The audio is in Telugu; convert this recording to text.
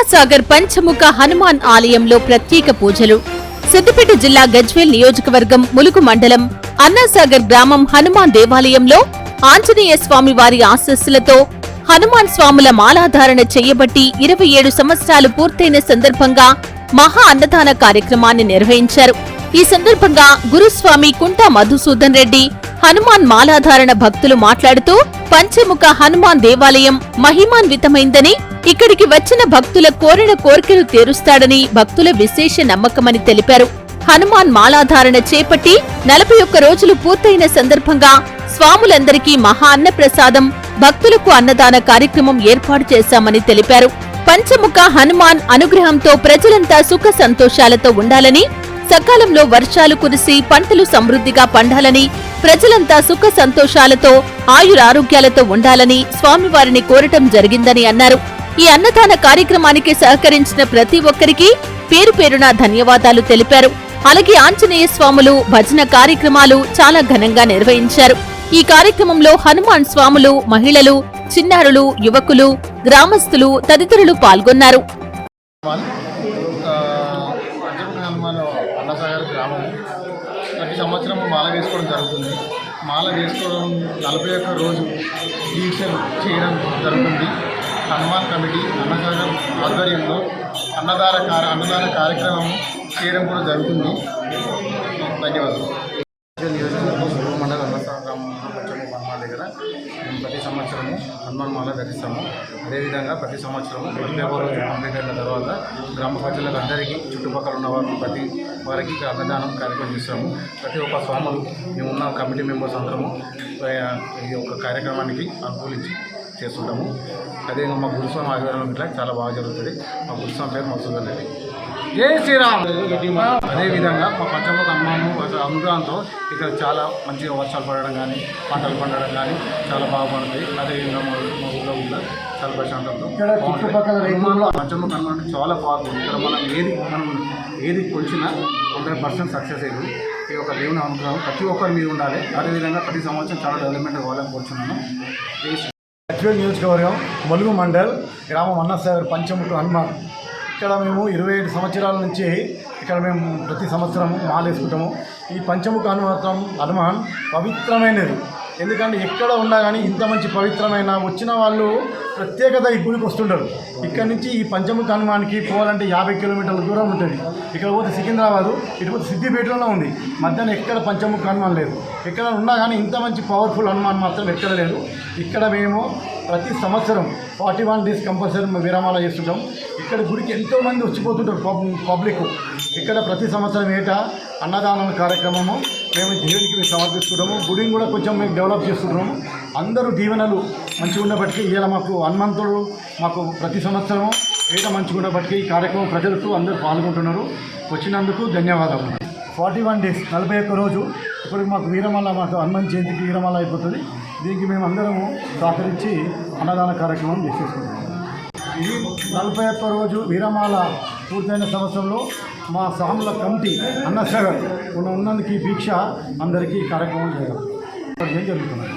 అన్నాసాగర్ పంచముఖ హనుమాన్ ఆలయంలో ప్రత్యేక పూజలు. సిద్దిపేట జిల్లా గజ్వేల్ నియోజకవర్గం ములుగు మండలం అన్నాసాగర్ గ్రామం హనుమాన్ దేవాలయంలో ఆంజనేయ స్వామి వారి ఆశస్సులతో హనుమాన్ స్వాముల మాలాధారణ చేయబట్టి ఇరవై ఏడు సంవత్సరాలు పూర్తయిన సందర్భంగా మహా అన్నదాన కార్యక్రమాన్ని నిర్వహించారు. ఈ సందర్భంగా గురుస్వామి కుంటా మధుసూదన్ రెడ్డి హనుమాన్ మాలాధారణ భక్తులు మాట్లాడుతూ పంచముఖ హనుమాన్ దేవాలయం మహిమాన్వితమైందని ఇక్కడికి వచ్చిన భక్తుల కోరిన కోరికలు తీరుస్తాడని భక్తుల విశేష నమ్మకమని తెలిపారు. హనుమాన్ మాలాధారణ చేపట్టి నలభై ఒక్క రోజులు పూర్తయిన సందర్భంగా స్వాములందరికీ మహా అన్నప్రసాదం భక్తులకు అన్నదాన కార్యక్రమం ఏర్పాటు చేశామని తెలిపారు. పంచముఖ హనుమాన్ అనుగ్రహంతో ప్రజలంతా సుఖ సంతోషాలతో ఉండాలని సకాలంలో వర్షాలు కురిసి పంటలు సమృద్ధిగా పండాలని ప్రజలంతా సుఖ సంతోషాలతో ఆయురారోగ్యాలతో ఉండాలని స్వామివారిని కోరటం జరిగిందని అన్నారు. ఈ అన్నదాన కార్యక్రమానికి సహకరించిన ప్రతి ఒక్కరికి పేరు పేరున ధన్యవాదాలు తెలిపారు. అలాగే ఆంజనేయ స్వాములు భజన కార్యక్రమాలు చాలా ఘనంగా నిర్వహించారు. ఈ కార్యక్రమంలో హనుమాన్ స్వాములు మహిళలు చిన్నారులు యువకులు గ్రామస్తులు తదితరులు పాల్గొన్నారు. ప్రతి సంవత్సరం మాల వేసుకోవడం జరుగుతుంది. మాల వేసుకోవడం నలభై ఒక్క రోజు దీక్ష చేయడం జరుగుతుంది. హనుమాన్ కమిటీ అన్నదానం ఆధ్వర్యంలో అన్నదాన కార్య అన్నదాన కార్యక్రమం చేయడం కూడా జరుగుతుంది. ధన్యవాదాలు. మండల హనుమాన్ దగ్గర మేము ప్రతి సంవత్సరము హనుమాన్ మాల ధరిస్తాము. అదేవిధంగా ప్రతి సంవత్సరం నలభై రోజు కంప్లీట్ అయిన తర్వాత గ్రామ ప్రజలకు అందరికీ చుట్టుపక్కల ఉన్న వారికి ప్రతి వారికి అన్నదానం కార్యక్రమం చేస్తాము. ప్రతి ఒక్క స్వాములు మేమున్న కమిటీ మెంబర్స్ అందరము ఈ యొక్క కార్యక్రమానికి అనుకూలించి చేస్తుంటాము. అదేవిధంగా మా గురుస్వామి ఆధ్వర్యంలో ఇట్లా చాలా బాగా జరుగుతుంది. మా గురుస్వామి పేరు రెడ్డి. జై శ్రీరామ్! అదేవిధంగా మా పంచముఖ అమ్మమ్మ అనుగ్రహంతో ఇక్కడ చాలా మంచిగా వర్షాలు పడడం కానీ పంటలు పండడం కానీ చాలా బాగుపడుతాయి అదేవిధంగా మా మా ఊళ్ళో కూడా చాలా ప్రశాంతంతో. పంచముఖ అంటే చాలా బాగుంది ఇక్కడ మనం ఏది మనం ఏది కొలిచినా హండ్రెడ్ పర్సెంట్ సక్సెస్ అయ్యింది. ఈ యొక్క దేవుని అనుగ్రహం ప్రతి ఒక్కరి మీద ఉండాలి. అదేవిధంగా ప్రతి సంవత్సరం చాలా డెవలప్మెంట్ కావాలని కోరుచున్నాను. జై నియోజకవర్గం ములుగు మండల్ గ్రామం అన్నసాగర్ పంచముట్టు హనుమాన్. ఇక్కడ మేము ఇరవై ఏడు సంవత్సరాల నుంచి ఇక్కడ మేము ప్రతి సంవత్సరం మాలేసుకుంటాము. ఈ పంచముఖ హనుమంతం హనుమాన్ పవిత్రమైనది. ఎందుకంటే ఎక్కడ ఉన్నా కానీ ఇంత మంచి పవిత్రమైన వచ్చిన వాళ్ళు ప్రత్యేకత ఈ గుడికి వస్తుంటారు. ఇక్కడ నుంచి ఈ పంచముఖ హనుమాన్కి పోవాలంటే యాభై కిలోమీటర్ల దూరం ఉంటుంది. ఇక్కడ పోతే సికింద్రాబాదు ఇటు పోతే సిద్దిపేటలోనే ఉంది. మధ్యాహ్నం ఎక్కడ పంచముఖ హనుమాన్ లేదు. ఎక్కడ ఉన్నా కానీ ఇంత మంచి పవర్ఫుల్ హనుమాన్ మాత్రం ఎక్కడ లేదు. ఇక్కడ మేము ప్రతి సంవత్సరం ఫార్టీ వన్ డేస్ కంపల్సరీ విరామాల చేస్తుంటాం. ఇక్కడ గుడికి ఎంతోమంది వచ్చిపోతుంటారు పబ్ పబ్లిక్ ఇక్కడ ప్రతి సంవత్సరం ఏటా అన్నదానం కార్యక్రమము మేము దేవునికి మేము సమర్పిస్తున్నాము గుడిని కూడా కొంచెం మేము డెవలప్ చేస్తున్నాము అందరూ దీవెనలు మంచిగా ఉన్నప్పటికీ ఇవాళ మాకు హనుమంతుడు మాకు ప్రతి సంవత్సరం ఏట మంచిగా ఉన్నప్పటికీ ఈ కార్యక్రమం ప్రజలకు అందరూ పాల్గొంటున్నారు. వచ్చినందుకు ధన్యవాదాలు ఫార్టీ వన్ డేస్ నలభై ఒక్క రోజు. ఇప్పుడు మాకు వీరమాల మాకు హనుమాన్ జయంతికి వీరమాల అయిపోతుంది. దీనికి మేము అందరము సహకరించి అన్నదాన కార్యక్రమం చేసేసుకుంటాము ఇది నలభై ఒక్క రోజు వీరమాల పూర్తయిన సంవత్సరంలో మా సాముల కమిటీ అన్నసాగర్ ఉన్న ఉన్నందుకు ఈ దీక్ష అందరికీ కార్యక్రమం చేయాలి ఏం జరుగుతున్నాయి